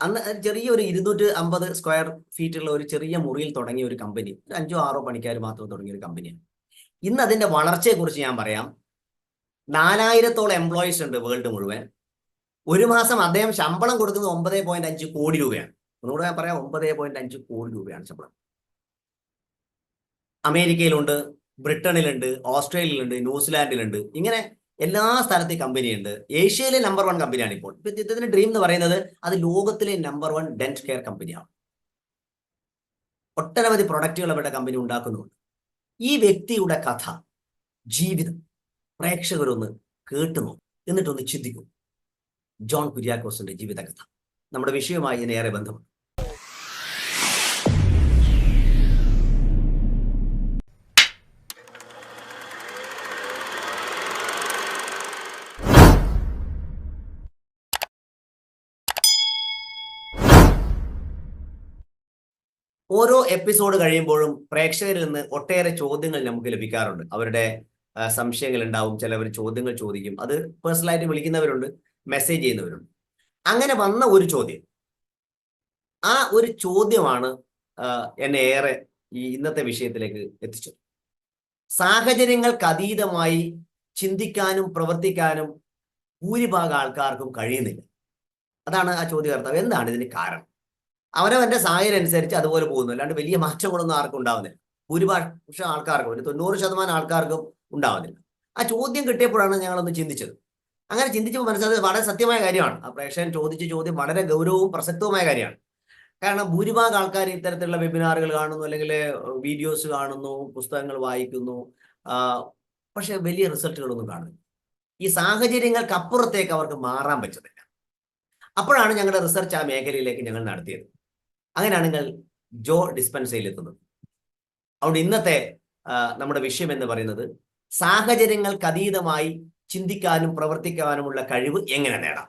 അന്ന് ചെറിയൊരു ഇരുന്നൂറ്റി അമ്പത് സ്ക്വയർ ഫീറ്റുള്ള ഒരു ചെറിയ മുറിയിൽ തുടങ്ങിയ ഒരു കമ്പനി ഒരു അഞ്ചോ ആറോ പണിക്കാർ മാത്രം തുടങ്ങിയ ഒരു കമ്പനിയാണ് ഇന്ന് അതിന്റെ വളർച്ചയെക്കുറിച്ച് ഞാൻ പറയാം. നാലായിരത്തോളം എംപ്ലോയീസ് ഉണ്ട് വേൾഡ് മുഴുവൻ. ഒരു മാസം അദ്ദേഹം ശമ്പളം കൊടുക്കുന്നത് ഒമ്പത് പോയിന്റ് അഞ്ച് കോടി രൂപയാണ്. ഒന്നുകൂടെ ഞാൻ പറയാം ഒമ്പത് പോയിന്റ് അഞ്ച് കോടി രൂപയാണ് ശമ്പളം. അമേരിക്കയിലുണ്ട് ബ്രിട്ടനിലുണ്ട് ഓസ്ട്രേലിയയിലുണ്ട് ന്യൂസിലാൻഡിലുണ്ട്. ഇങ്ങനെ എല്ലാ സ്ഥലത്ത് കമ്പനി ഉണ്ട്. ഏഷ്യയിലെ നമ്പർ വൺ കമ്പനിയാണ് ഇപ്പോൾ. ഇപ്പൊ ചിത്രത്തിന്റെ ഡ്രീം എന്ന് പറയുന്നത് അത് ലോകത്തിലെ നമ്പർ വൺ ഡെന്റ് കെയർ കമ്പനിയാണ് ഒട്ടനവധി പ്രൊഡക്റ്റുകൾ അവരുടെ കമ്പനി ഉണ്ടാക്കുന്നുണ്ട്. ഈ വ്യക്തിയുടെ കഥ ജീവിതം പ്രേക്ഷകരൊന്ന് കേട്ടുന്നു എന്നിട്ടൊന്ന് ചിന്തിക്കും. ജോൺ കുര്യാക്കോസിന്റെ ജീവിതകഥ. നമ്മുടെ വിഷയവുമായി ഇതിനേറെ ബന്ധമുണ്ട്. ഓരോ എപ്പിസോഡ് കഴിയുമ്പോഴും പ്രേക്ഷകരിൽ നിന്ന് ഒട്ടേറെ ചോദ്യങ്ങൾ നമുക്ക് ലഭിക്കാറുണ്ട്. അവരുടെ സംശയങ്ങൾ ഉണ്ടാവും. ചിലവർ ചോദ്യങ്ങൾ ചോദിക്കും. അത് പേഴ്സണലായിട്ട് വിളിക്കുന്നവരുണ്ട് മെസ്സേജ് ചെയ്യുന്നവരുണ്ട്. അങ്ങനെ വന്ന ഒരു ചോദ്യം. ആ ഒരു ചോദ്യമാണ് എന്നെ ഏറെ ഈ ഇന്നത്തെ വിഷയത്തിലേക്ക് എത്തിച്ചത്. സാഹചര്യങ്ങൾക്ക് അതീതമായി ചിന്തിക്കാനും പ്രവർത്തിക്കാനും ഭൂരിഭാഗം ആൾക്കാർക്കും കഴിയുന്നില്ല. അതാണ് ആ ചോദ്യകർത്താവ്. എന്താണ് ഇതിന് കാരണം? അവനവന്റെ സാഹചര്യം അനുസരിച്ച് അതുപോലെ പോകുന്നു. അല്ലാണ്ട് വലിയ മാറ്റങ്ങളൊന്നും ആർക്കും ഉണ്ടാവുന്നില്ല. ഭൂരിപക്ഷ ആൾക്കാർക്കും ഒരു തൊണ്ണൂറ് ശതമാനം ആൾക്കാർക്കും ഉണ്ടാവുന്നില്ല. ആ ചോദ്യം കിട്ടിയപ്പോഴാണ് ഞങ്ങളൊന്ന് ചിന്തിച്ചത്. അങ്ങനെ ചിന്തിച്ചപ്പോൾ മനസ്സിലായത് വളരെ സത്യമായ കാര്യമാണ്. ആ പ്രേക്ഷകൻ ചോദിച്ച ചോദ്യം വളരെ ഗൗരവവും പ്രസക്തവുമായ കാര്യമാണ്. കാരണം ഭൂരിഭാഗം ആൾക്കാർ ഇത്തരത്തിലുള്ള വെബിനാറുകൾ കാണുന്നു അല്ലെങ്കിൽ വീഡിയോസ് കാണുന്നു പുസ്തകങ്ങൾ വായിക്കുന്നു. പക്ഷെ വലിയ റിസൾട്ടുകളൊന്നും കാണുന്നില്ല. ഈ സാഹചര്യങ്ങൾക്ക് അപ്പുറത്തേക്ക് അവർക്ക് മാറാൻ പറ്റുന്നില്ല അപ്പോഴാണ് ഞങ്ങളുടെ റിസർച്ച് ആ മേഖലയിലേക്ക് ഞങ്ങൾ നടത്തിയത്. അങ്ങനെയാണെങ്കിൽ ജോ ഡിസ്പെൻസയിൽ എത്തുന്നത് അതുകൊണ്ട് ഇന്നത്തെ നമ്മുടെ വിഷയം എന്ന് പറയുന്നത് സാഹചര്യങ്ങൾക്ക് അതീതമായി ചിന്തിക്കാനും പ്രവർത്തിക്കാനുമുള്ള കഴിവ് എങ്ങനെ നേടാം?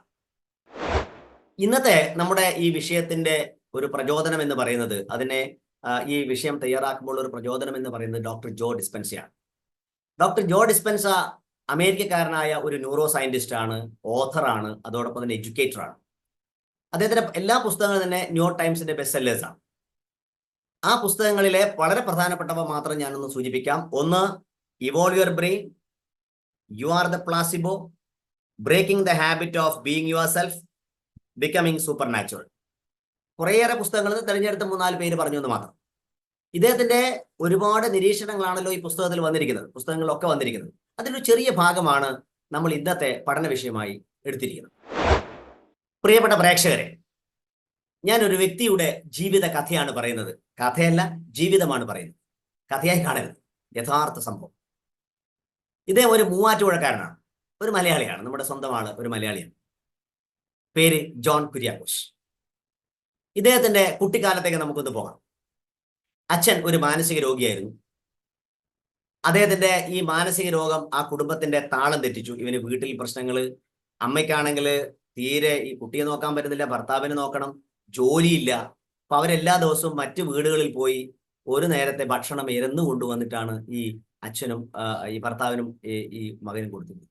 ഇന്നത്തെ നമ്മുടെ ഈ വിഷയത്തിന്റെ ഒരു പ്രചോദനം എന്ന് പറയുന്നത് അതിനെ ഈ വിഷയം തയ്യാറാക്കുമ്പോൾ ഒരു പ്രചോദനം എന്ന് പറയുന്നത് ഡോക്ടർ ജോ ഡിസ്പെൻസയാണ് ഡോക്ടർ ജോ ഡിസ്പെൻസ അമേരിക്കക്കാരനായ ഒരു ന്യൂറോ സയന്റിസ്റ്റ് ആണ് ഓഥറാണ് അതോടൊപ്പം തന്നെ എഡ്യൂക്കേറ്റർ ആണ് അദ്ദേഹത്തിന്റെ എല്ലാ പുസ്തകങ്ങളും തന്നെ ന്യൂയോർക്ക് ടൈംസിന്റെ ബെസ്റ്റ് സെല്ലേഴ്സ് ആണ്. ആ പുസ്തകങ്ങളിലെ വളരെ പ്രധാനപ്പെട്ടവ മാത്രം ഞാനൊന്ന് സൂചിപ്പിക്കാം. ഒന്ന് evolve your brain you are the placebo breaking the habit of being yourself becoming supernatural കുറേയേറെ പുസ്തകങ്ങളിൽ നിന്ന് തിരഞ്ഞെടുത്ത മൂന്നാൽ പേര് പറഞ്ഞു എന്ന് മാത്രം. ഇദ്ദേഹത്തിന്റെ ഒരുപാട് നിരീക്ഷണങ്ങളാണല്ലോ ഈ പുസ്തകത്തിൽ വന്നിരിക്കുന്നത്. പുസ്തകങ്ങളിലൊക്കെ വന്നിരിക്കുന്നത്. അതിലൊരു ചെറിയ ഭാഗമാണ് നമ്മൾ ഇന്നത്തെ പഠന വിഷയമായി എടുത്തിരിക്കുന്നത്. പ്രിയപ്പെട്ട പ്രേക്ഷകരെ ഞാൻ ഒരു വ്യക്തിയുടെ ജീവിത കഥയാണ് പറയുന്നത്. കഥയല്ല ജീവിതമാണ് പറയുന്നത്. കഥയായി കാണരുത്. യഥാർത്ഥ സംഭവം. ഇദ്ദേഹം ഒരു മൂവാറ്റുപുഴക്കാരനാണ്. ഒരു മലയാളിയാണ്. നമ്മുടെ സ്വന്തം ആൾ ഒരു മലയാളിയാണ്. പേര് ജോൺ കുര്യാക്കോസ്. ഇദ്ദേഹത്തിന്റെ കുട്ടിക്കാലത്തേക്ക് നമുക്കൊന്ന് പോകാം. അച്ഛൻ ഒരു മാനസിക രോഗിയായിരുന്നു. അദ്ദേഹത്തിന്റെ ഈ മാനസിക രോഗം ആ കുടുംബത്തിന്റെ താളം തെറ്റിച്ചു. ഇവന് വീട്ടിൽ പ്രശ്നങ്ങൾ അമ്മയ്ക്കാണെങ്കിൽ തീരെ ഈ കുട്ടിയെ നോക്കാൻ പറ്റുന്നില്ല ഭർത്താവിനെ നോക്കണം ജോലിയില്ല. അപ്പൊ അവരെല്ലാ ദിവസവും മറ്റു വീടുകളിൽ പോയി ഒരു നേരത്തെ ഭക്ഷണം ഇരന്നു കൊണ്ടുവന്നിട്ടാണ് ഈ അച്ഛനും ഈ ഭർത്താവിനും ഈ മകനും കൊടുത്തത്.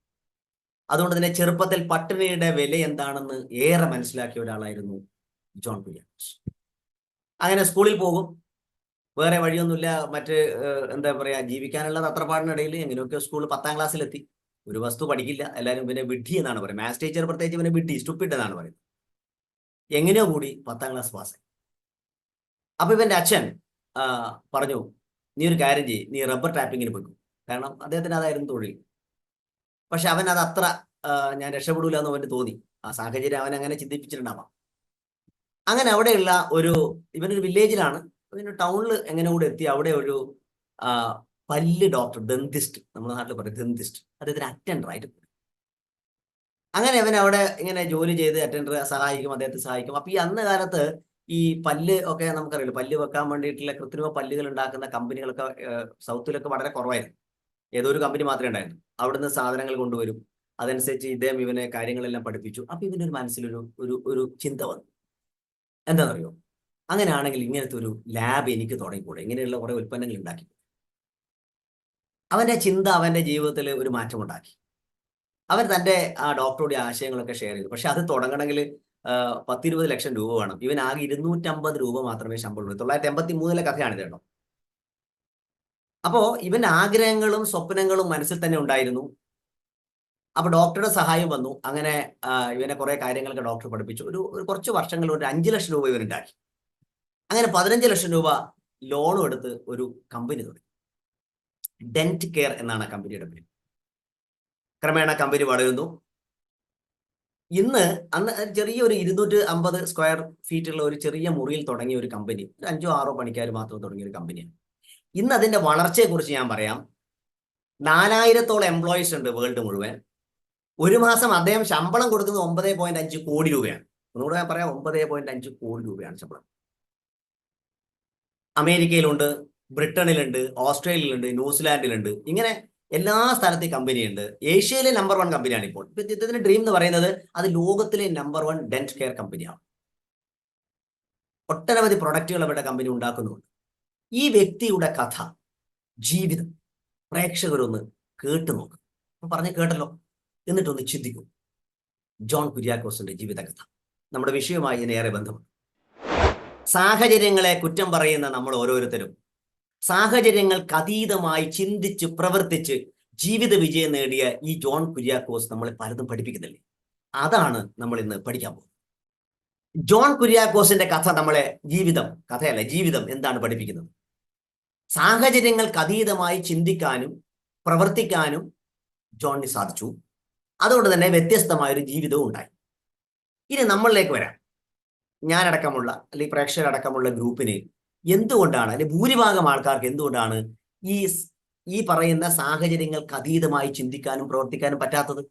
അതുകൊണ്ട് തന്നെ ചെറുപ്പത്തിൽ പട്ടിണിയുടെ വില എന്താണെന്ന് ഏറെ മനസ്സിലാക്കിയ ഒരാളായിരുന്നു ജോൺ വില്യംസ്. അങ്ങനെ സ്കൂളിൽ പോകും. വേറെ വഴിയൊന്നുമില്ല. മറ്റ് എന്താ പറയാ ജീവിക്കാനുള്ള തത്രപ്പാടിനിടയിൽ എങ്ങനെയൊക്കെ സ്കൂൾ പത്താം ക്ലാസ്സിലെത്തി. ഒരു വസ്തു പഠിക്കില്ല എല്ലാവരും പിന്നെ വിഡ്ഢി എന്നാണ് പറയുന്നത്. മാത്സ് ടീച്ചർ പ്രത്യേകിച്ച് പിന്നെ വിഡ്ഢി സ്റ്റുപ്പിഡ് എന്നാണ് പറയുന്നത്. എങ്ങനെയോ കൂടി പത്താം ക്ലാസ് പാസ്സായി അപ്പൊ ഇവന്റെ അച്ഛൻ പറഞ്ഞു നീ ഒരു കാര്യം ചെയ്യ് നീ റബ്ബർ ടാപ്പിങ്ങിന് പോയിക്കും. കാരണം അദ്ദേഹത്തിന് അതായിരുന്നു തൊഴിൽ. പക്ഷെ അവൻ അത് അത്ര ഞാൻ രക്ഷപ്പെടൂല എന്ന് അവന് തോന്നി. ആ സാഹചര്യം അവൻ അങ്ങനെ ചിന്തിപ്പിച്ചിട്ടുണ്ടാവാം. അങ്ങനെ അവിടെയുള്ള ഒരു ഇവനൊരു വില്ലേജിലാണ് പിന്നെ ടൗണിൽ എങ്ങനെ കൂടെ എത്തി അവിടെ ഒരു പല്ല് ഡോക്ടർ ദന്തിസ്റ്റ് നമ്മുടെ നാട്ടിൽ പറയും ദന്തിസ്റ്റ് അദ്ദേഹത്തിന് അറ്റൻഡർ ആയിട്ട്. അങ്ങനെ അവൻ അവിടെ ഇങ്ങനെ ജോലി ചെയ്ത് അറ്റൻഡർ സഹായിക്കും അദ്ദേഹത്തെ സഹായിക്കും. അപ്പൊ ഈ അന്ന് കാലത്ത് ഈ പല്ല് ഒക്കെ നമുക്കറിയില്ല പല്ല് വെക്കാൻ വേണ്ടിയിട്ടുള്ള കൃത്രിമ പല്ലുകൾ ഉണ്ടാക്കുന്ന കമ്പനികളൊക്കെ സൗത്തിലൊക്കെ വളരെ കുറവായിരുന്നു. ഏതോ ഒരു കമ്പനി മാത്രമേ ഉണ്ടായിരുന്നു. അവിടുന്ന് സാധനങ്ങൾ കൊണ്ടുവരും. അതനുസരിച്ച് ഇദ്ദേഹം ഇവനെ കാര്യങ്ങളെല്ലാം പഠിപ്പിച്ചു. അപ്പൊ ഇവന്റെ ഒരു മനസ്സിലൊരു ഒരു ഒരു ചിന്ത വന്നു. എന്താണെന്നറിയോ? അങ്ങനെയാണെങ്കിൽ ഇങ്ങനത്തെ ഒരു ലാബ് എനിക്ക് തുടങ്ങിക്കൂടെ? ഇങ്ങനെയുള്ള കുറെ ഉൽപ്പന്നങ്ങൾ ഉണ്ടാക്കി അവന്റെ ചിന്ത അവന്റെ ജീവിതത്തിൽ ഒരു മാറ്റമുണ്ടാക്കി. അവൻ തന്റെ ആ ഡോക്ടറുടെ ആശയങ്ങളൊക്കെ ഷെയർ ചെയ്തു. പക്ഷെ അത് തുടങ്ങണമെങ്കിൽ പത്തിരുപത് ലക്ഷം രൂപ വേണം. ഇവൻ ആകെ ഇരുന്നൂറ്റമ്പത് രൂപ മാത്രമേ ശമ്പളമുള്ളൂ തൊള്ളായിരത്തി എൺപത്തി മൂന്നിലെ കഥയാണിത് കേട്ടോ. അപ്പോ ഇവന്റെ ആഗ്രഹങ്ങളും സ്വപ്നങ്ങളും മനസ്സിൽ തന്നെ ഉണ്ടായിരുന്നു. അപ്പൊ ഡോക്ടറുടെ സഹായം വന്നു. അങ്ങനെ ഇവനെ കുറെ കാര്യങ്ങളൊക്കെ ഡോക്ടർ പഠിപ്പിച്ചു. ഒരു ഒരു കുറച്ച് വർഷങ്ങൾ ഒരു അഞ്ച് ലക്ഷം രൂപ ഇവനുണ്ടാക്കി അങ്ങനെ പതിനഞ്ച് ലക്ഷം രൂപ ലോണും എടുത്ത് ഒരു കമ്പനി തുടങ്ങി. ഡെന്റ് കെയർ എന്നാണ് കമ്പനിയുടെ പേര്. ക്രമേണ കമ്പനി വളരുന്നു ഇന്ന് അന്ന് ചെറിയൊരു ഇരുന്നൂറ്റി അമ്പത് സ്ക്വയർ ഫീറ്റുള്ള ഒരു ചെറിയ മുറിയിൽ തുടങ്ങിയ ഒരു കമ്പനി ഒരു അഞ്ചോ ആറോ പണിക്കാർ മാത്രം തുടങ്ങിയ ഒരു കമ്പനിയാണ്. ഇന്ന് അതിന്റെ വളർച്ചയെക്കുറിച്ച് ഞാൻ പറയാം. നാലായിരത്തോളം എംപ്ലോയീസ് ഉണ്ട് വേൾഡ് മുഴുവൻ. ഒരു മാസം അദ്ദേഹം ശമ്പളം കൊടുക്കുന്നത് ഒമ്പത് പോയിന്റ് അഞ്ച് കോടി രൂപയാണ്. ഒന്നുകൂടെ ഞാൻ പറയാം ഒമ്പത് പോയിന്റ് അഞ്ച് കോടി രൂപയാണ് ശമ്പളം. അമേരിക്കയിലുണ്ട് ബ്രിട്ടനിലുണ്ട് ഓസ്ട്രേലിയയിലുണ്ട് ന്യൂസിലാൻഡിലുണ്ട്. ഇങ്ങനെ എല്ലാ സ്ഥലത്തെയും കമ്പനിയുണ്ട് ഏഷ്യയിലെ നമ്പർ വൺ കമ്പനിയാണ് ഇപ്പോൾ. ഇപ്പൊ ഇദ്ദേഹത്തിന്റെ ഡ്രീം എന്ന് പറയുന്നത് അത് ലോകത്തിലെ നമ്പർ വൺ ഡെന്റ് കെയർ കമ്പനിയാണ് ഒട്ടനവധി പ്രൊഡക്റ്റുകൾ അവരുടെ കമ്പനി ഉണ്ടാക്കുന്നുണ്ട്. ഈ വ്യക്തിയുടെ കഥ ജീവിതം പ്രേക്ഷകരൊന്ന് കേട്ടു നോക്കും. അപ്പൊ പറഞ്ഞ് കേട്ടല്ലോ. എന്നിട്ടൊന്ന് ചിന്തിക്കും. ജോൺ കുര്യാക്കോസിന്റെ ജീവിതകഥ. നമ്മുടെ വിഷയവുമായി ഇതിനേറെ ബന്ധമുണ്ട്. സാഹചര്യങ്ങളെ കുറ്റം പറയുന്ന നമ്മൾ ഓരോരുത്തരും സാഹചര്യങ്ങൾക്ക് അതീതമായി ചിന്തിച്ച് പ്രവർത്തിച്ച് ജീവിത വിജയം നേടിയ ഈ ജോൺ കുര്യാക്കോസ് നമ്മളെ പലതും പഠിപ്പിക്കുന്നില്ലേ? അതാണ് നമ്മൾ ഇന്ന് പഠിക്കാൻ പോകുന്നത്. ജോൺ കുര്യാക്കോസിന്റെ കഥ നമ്മളെ ജീവിതം കഥയല്ല ജീവിതം എന്താണ് പഠിപ്പിക്കുന്നത്? സാഹചര്യങ്ങൾക്ക് അതീതമായി ചിന്തിക്കാനും പ്രവർത്തിക്കാനും ജോണിന് സാധിച്ചു. അതുകൊണ്ട് തന്നെ വ്യത്യസ്തമായ ഒരു ജീവിതവും ഉണ്ടായി. ഇനി നമ്മളിലേക്ക് വരാം. ഞാനടക്കമുള്ള അല്ലെങ്കിൽ പ്രേക്ഷകരടക്കമുള്ള ഗ്രൂപ്പിന് എന്തുകൊണ്ടാണ്? അല്ലെ ഭൂരിഭാഗം ആൾക്കാർക്ക് എന്തുകൊണ്ടാണ് ഈ ഈ പറയുന്ന സാഹചര്യങ്ങൾക്ക് അതീതമായി ചിന്തിക്കാനും പ്രവർത്തിക്കാനും പറ്റാത്തത്?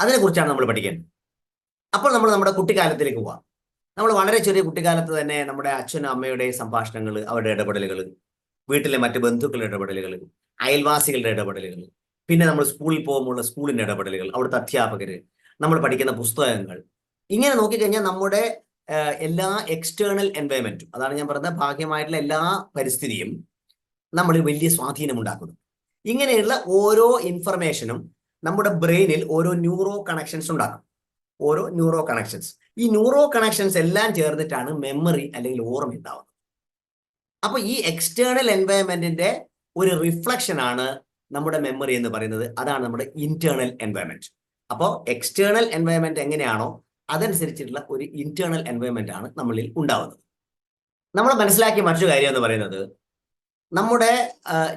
അതിനെക്കുറിച്ചാണ് നമ്മൾ പഠിക്കേണ്ടത്. അപ്പോൾ നമ്മൾ നമ്മുടെ കുട്ടിക്കാലത്തിലേക്ക് പോവാം. നമ്മൾ വളരെ ചെറിയ കുട്ടിക്കാലത്ത് തന്നെ നമ്മുടെ അച്ഛനും അമ്മയുടെ സംഭാഷണങ്ങൾ അവരുടെ ഇടപെടലുകൾ വീട്ടിലെ മറ്റ് ബന്ധുക്കളുടെ ഇടപെടലുകൾ അയൽവാസികളുടെ ഇടപെടലുകൾ പിന്നെ നമ്മൾ സ്കൂളിൽ പോകുമ്പോൾ സ്കൂളിന്റെ ഇടപെടലുകൾ അവിടുത്തെ അധ്യാപകര് നമ്മൾ പഠിക്കുന്ന പുസ്തകങ്ങൾ. ഇങ്ങനെ നോക്കിക്കഴിഞ്ഞാൽ നമ്മുടെ എല്ലാ എക്സ്റ്റേണൽ എൻവയൺമെന്റും അതാണ് ഞാൻ പറഞ്ഞ ഭാഗ്യമായിട്ടുള്ള എല്ലാ പരിസ്ഥിതിയും നമ്മൾ വലിയ സ്വാധീനം ഉണ്ടാക്കുന്നു. ഇങ്ങനെയുള്ള ഓരോ ഇൻഫർമേഷനും നമ്മുടെ ബ്രെയിനിൽ ഓരോ ന്യൂറോ കണക്ഷൻസ് ഉണ്ടാക്കും. ഓരോ ന്യൂറോ കണക്ഷൻസ് ഈ ന്യൂറോ കണക്ഷൻസ് എല്ലാം ചേർന്നിട്ടാണ് മെമ്മറി അല്ലെങ്കിൽ ഓർമ്മ ഉണ്ടാവുന്നത്. അപ്പൊ ഈ എക്സ്റ്റേണൽ എൻവയൺമെന്റിന്റെ ഒരു റിഫ്ലക്ഷൻ ആണ് നമ്മുടെ മെമ്മറി എന്ന് പറയുന്നത്. അതാണ് നമ്മുടെ ഇന്റേണൽ എൻവയൺമെന്റ് അപ്പോൾ എക്സ്റ്റേണൽ എൻവയൺമെന്റ് എങ്ങനെയാണോ അതനുസരിച്ചിട്ടുള്ള ഒരു ഇന്റേണൽ എൻവയോൺമെന്റ് ആണ് നമ്മളിൽ ഉണ്ടാവുന്നത്. നമ്മൾ മനസ്സിലാക്കിയ മറ്റൊരു കാര്യം എന്ന് പറയുന്നത് നമ്മുടെ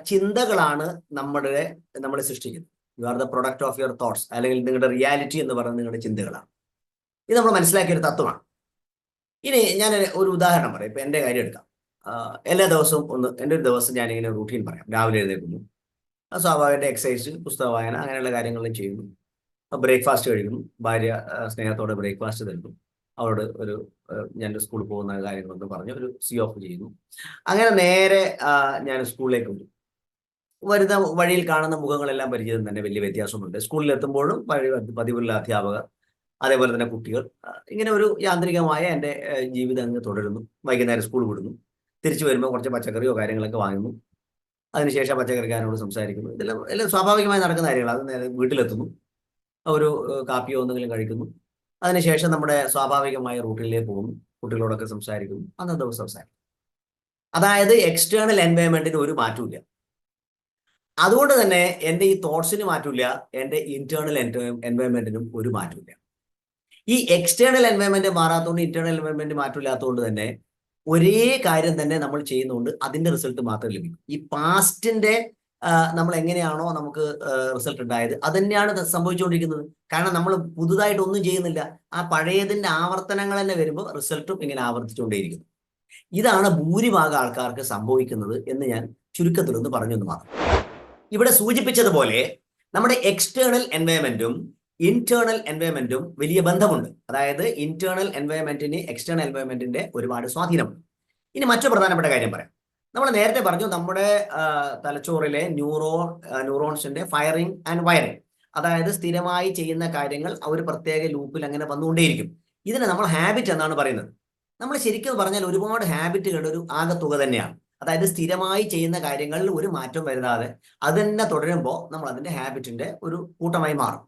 ചിന്തകളാണ് നമ്മുടെ നമ്മളെ സൃഷ്ടിക്കുന്നത്. You are the product of your thoughts അല്ലെങ്കിൽ നിങ്ങളുടെ റിയാലിറ്റി എന്ന് പറയുന്നത് നിങ്ങളുടെ ചിന്തകളാണ്. ഇത് നമ്മൾ മനസ്സിലാക്കിയ ഒരു തത്വമാണ്. ഇനി ഞാൻ ഒരു ഉദാഹരണം പറയാം. ഇപ്പൊ എന്റെ കാര്യം എടുക്കാം. എല്ലാ ദിവസവും ഒന്ന് എന്റെ ഒരു ദിവസം ഞാനിങ്ങനെ റൂട്ടീൻ പറയാം. രാവിലെ എഴുന്നേൽക്കുന്നു. സ്വാഭാവികമായിട്ട് എക്സസൈസ് പുസ്തക വായന അങ്ങനെയുള്ള കാര്യങ്ങളും ചെയ്യുന്നു. ബ്രേക്ക്ഫാസ്റ്റ് കഴിക്കും ഭാര്യ സ്നേഹത്തോടെ ബ്രേക്ക്ഫാസ്റ്റ് തരുന്നു. അവരോട് ഒരു ഞാൻ സ്കൂളിൽ പോകുന്ന കാര്യങ്ങളൊന്ന് പറഞ്ഞ് ഒരു സി ഓഫ് ചെയ്യുന്നു. അങ്ങനെ നേരെ ഞാൻ സ്കൂളിലേക്ക് വരും വരുന്ന വഴിയിൽ കാണുന്ന മുഖങ്ങളെല്ലാം പരിചയം തന്നെ വലിയ വ്യത്യാസമുണ്ട് സ്കൂളിൽ എത്തുമ്പോഴും പതിവുള്ള അധ്യാപകർ അതേപോലെ തന്നെ കുട്ടികൾ ഇങ്ങനെ ഒരു യാന്ത്രികമായ എന്റെ ജീവിതം അങ്ങ് തുടരുന്നു. വൈകുന്നേരം സ്കൂൾ വിടുന്നു. തിരിച്ചു വരുമ്പോൾ കുറച്ച് പച്ചക്കറിയോ കാര്യങ്ങളൊക്കെ വാങ്ങുന്നു. അതിനുശേഷം പച്ചക്കറിക്കാരനോട് സംസാരിക്കുന്നു. ഇതെല്ലാം എല്ലാം സ്വാഭാവികമായി നടക്കുന്ന കാര്യങ്ങളാണ്. അത് നേരെ വീട്ടിലെത്തുന്നു. ഒരു കാപ്പിയോ എന്തെങ്കിലും കഴിക്കുന്നു. അതിനുശേഷം നമ്മുടെ സ്വാഭാവികമായ റൂട്ടിലേക്ക് പോകുന്നു. കുട്ടികളോടൊക്കെ സംസാരിക്കുന്നു. അന്നത്തെ ദിവസം സംസാരിക്കും അതായത് എക്സ്റ്റേണൽ എൻവയൺമെന്റിന് ഒരു മാറ്റമില്ല അതുകൊണ്ട് തന്നെ എന്റെ ഈ തോട്ട്സിന് മാറ്റമില്ല എന്റെ ഇന്റേണൽ എൻവയൺമെന്റിനും ഒരു മാറ്റമില്ല ഈ എക്സ്റ്റേണൽ എൻവയൺമെന്റ് മാറാത്തതുകൊണ്ട് ഇന്റേണൽ എൻവയൺമെന്റ് മാറ്റമില്ലാത്തതുകൊണ്ട് തന്നെ ഒരേ കാര്യം തന്നെ നമ്മൾ ചെയ്യുന്നതുകൊണ്ട് അതിന്റെ റിസൾട്ട് മാത്രം ലഭിക്കും. ഈ പാസ്റ്റിന്റെ നമ്മൾ എങ്ങനെയാണോ നമുക്ക് റിസൾട്ട് ഉണ്ടായത്. അത് തന്നെയാണ് സംഭവിച്ചുകൊണ്ടിരിക്കുന്നത്. കാരണം നമ്മൾ പുതുതായിട്ട് ഒന്നും ചെയ്യുന്നില്ല. ആ പഴയതിന്റെ ആവർത്തനങ്ങൾ തന്നെ വരുമ്പോൾ റിസൾട്ടും ഇങ്ങനെ ആവർത്തിച്ചുകൊണ്ടേയിരിക്കുന്നു. ഇതാണ് ഭൂരിഭാഗം ആൾക്കാർക്ക് സംഭവിക്കുന്നത് എന്ന് ഞാൻ ചുരുക്കത്തിൽ ഒന്ന് പറഞ്ഞു പറഞ്ഞൊന്ന് മാത്രം. ഇവിടെ സൂചിപ്പിച്ചതുപോലെ നമ്മുടെ എക്സ്റ്റേണൽ എൻവയൺമെന്റും ഇന്റേണൽ എൻവയൺമെന്റും വലിയ ബന്ധമുണ്ട്. അതായത് ഇന്റേണൽ എൻവയൺമെന്റിന് എക്സ്റ്റേണൽ എൻവയൺമെന്റിന്റെ ഒരുപാട് സ്വാധീനമുണ്ട്. ഇനി മറ്റു പ്രധാനപ്പെട്ട കാര്യം പറയാം. നമ്മൾ നേരത്തെ പറഞ്ഞു നമ്മുടെ തലച്ചോറിലെ ന്യൂറോ ന്യൂറോൺസിന്റെ ഫയറിംഗ് ആൻഡ് വയറിംഗ്. അതായത് സ്ഥിരമായി ചെയ്യുന്ന കാര്യങ്ങൾ ആ ഒരു പ്രത്യേക ലൂപ്പിൽ അങ്ങനെ വന്നുകൊണ്ടേയിരിക്കും. ഇതിനെ നമ്മൾ ഹാബിറ്റ് എന്നാണ് പറയുന്നത്. നമ്മൾ ശരിക്കും പറഞ്ഞാൽ ഒരുപാട് ഹാബിറ്റുകളുടെ ഒരു ആകത്തുക തന്നെയാണ്. അതായത് സ്ഥിരമായി ചെയ്യുന്ന കാര്യങ്ങളിൽ ഒരു മാറ്റം വരുത്താതെ അത് തന്നെ തുടരുമ്പോൾ നമ്മൾ അതിന്റെ ഹാബിറ്റിന്റെ ഒരു കൂട്ടമായി മാറും.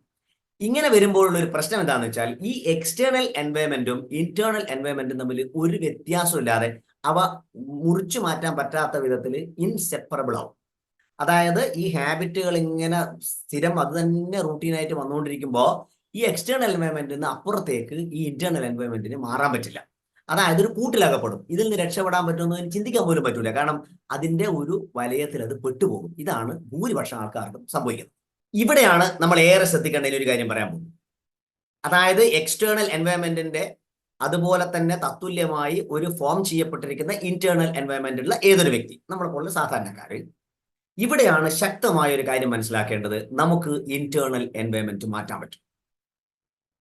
ഇങ്ങനെ വരുമ്പോഴുള്ള ഒരു പ്രശ്നം എന്താണെന്ന് വെച്ചാൽ ഈ എക്സ്റ്റേണൽ എൻവയൺമെന്റും ഇന്റേണൽ എൻവയൺമെന്റും തമ്മിൽ ഒരു വ്യത്യാസമില്ലാതെ അവ മുറിച്ചു മാറ്റാൻ പറ്റാത്ത വിധത്തിൽ ഇൻസെപ്പറബിൾ ആവും. അതായത് ഈ ഹാബിറ്റുകൾ ഇങ്ങനെ സ്ഥിരം അത് തന്നെ റൂട്ടീനായിട്ട് വന്നുകൊണ്ടിരിക്കുമ്പോൾ ഈ എക്സ്റ്റേണൽ എൻവയൺമെന്റിൽ അപ്പുറത്തേക്ക് ഈ ഇന്റേണൽ എൻവയൺമെന്റിന് മാറാൻ പറ്റില്ല. അതായത് ഒരു കൂട്ടിലകപ്പെടും. ഇതിൽ നിന്ന് രക്ഷപ്പെടാൻ പറ്റുമെന്ന് ചിന്തിക്കാൻ പോലും പറ്റൂല. കാരണം അതിന്റെ ഒരു വലയത്തിൽ അത് പെട്ടുപോകും. ഇതാണ് ഭൂരിപക്ഷം ആൾക്കാർക്കും സംഭവിക്കുന്നത്. ഇവിടെയാണ് നമ്മൾ ഏറെ ശ്രദ്ധിക്കേണ്ടതിൽ ഒരു കാര്യം പറയാൻ പോകുന്നത്. അതായത് എക്സ്റ്റേണൽ എൻവയൺമെന്റിന്റെ അതുപോലെ തന്നെ തത്തുല്യമായി ഒരു ഫോം ചെയ്യപ്പെട്ടിരിക്കുന്ന ഇന്റേണൽ എൻവയൺമെന്റിലുള്ള ഏതൊരു വ്യക്തി? നമ്മളെ പോലുള്ള സാധാരണക്കാര് ഇവിടെയാണ് ശക്തമായ ഒരു കാര്യം മനസ്സിലാക്കേണ്ടത്. നമുക്ക് ഇന്റേണൽ എൻവയൺമെന്റ് മാറ്റാൻ പറ്റും.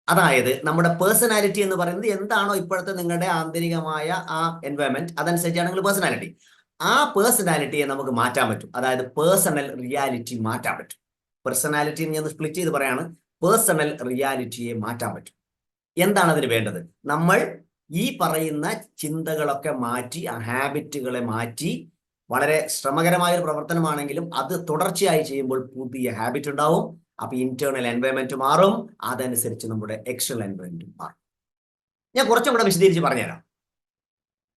അതായത് നമ്മുടെ പേഴ്സണാലിറ്റി എന്ന് പറയുന്നത് എന്താണോ ഇപ്പോഴത്തെ നിങ്ങളുടെ ആന്തരികമായ ആ എൻവയൺമെന്റ് അതനുസരിച്ചാണ് നിങ്ങൾ പേഴ്സണാലിറ്റി ആ പേഴ്സണാലിറ്റിയെ നമുക്ക് മാറ്റാൻ പറ്റും. അതായത് പേഴ്സണൽ റിയാലിറ്റി മാറ്റാൻ പറ്റും. പേഴ്സണാലിറ്റി ഞാൻ സ്പ്ലിറ്റ് ചെയ്ത് പറയാണ്. പേഴ്സണൽ റിയാലിറ്റിയെ മാറ്റാൻ പറ്റും. എന്താണ് അതിന് വേണ്ടത്? നമ്മൾ ഈ പറയുന്ന ചിന്തകളൊക്കെ മാറ്റി ആ ഹാബിറ്റുകളെ മാറ്റി വളരെ ശ്രമകരമായ ഒരു പ്രവർത്തനമാണെങ്കിലും അത് തുടർച്ചയായി ചെയ്യുമ്പോൾ പുതിയ ഹാബിറ്റ് ഉണ്ടാവും. അപ്പൊ ഇന്റേണൽ എൻവയോൺമെന്റ് മാറും. അതനുസരിച്ച് നമ്മുടെ എക്സ്റ്റേണൽ എൻവയൺമെന്റ് മാറും. ഞാൻ കുറച്ചും കൂടെ വിശദീകരിച്ച് പറഞ്ഞുതരാം.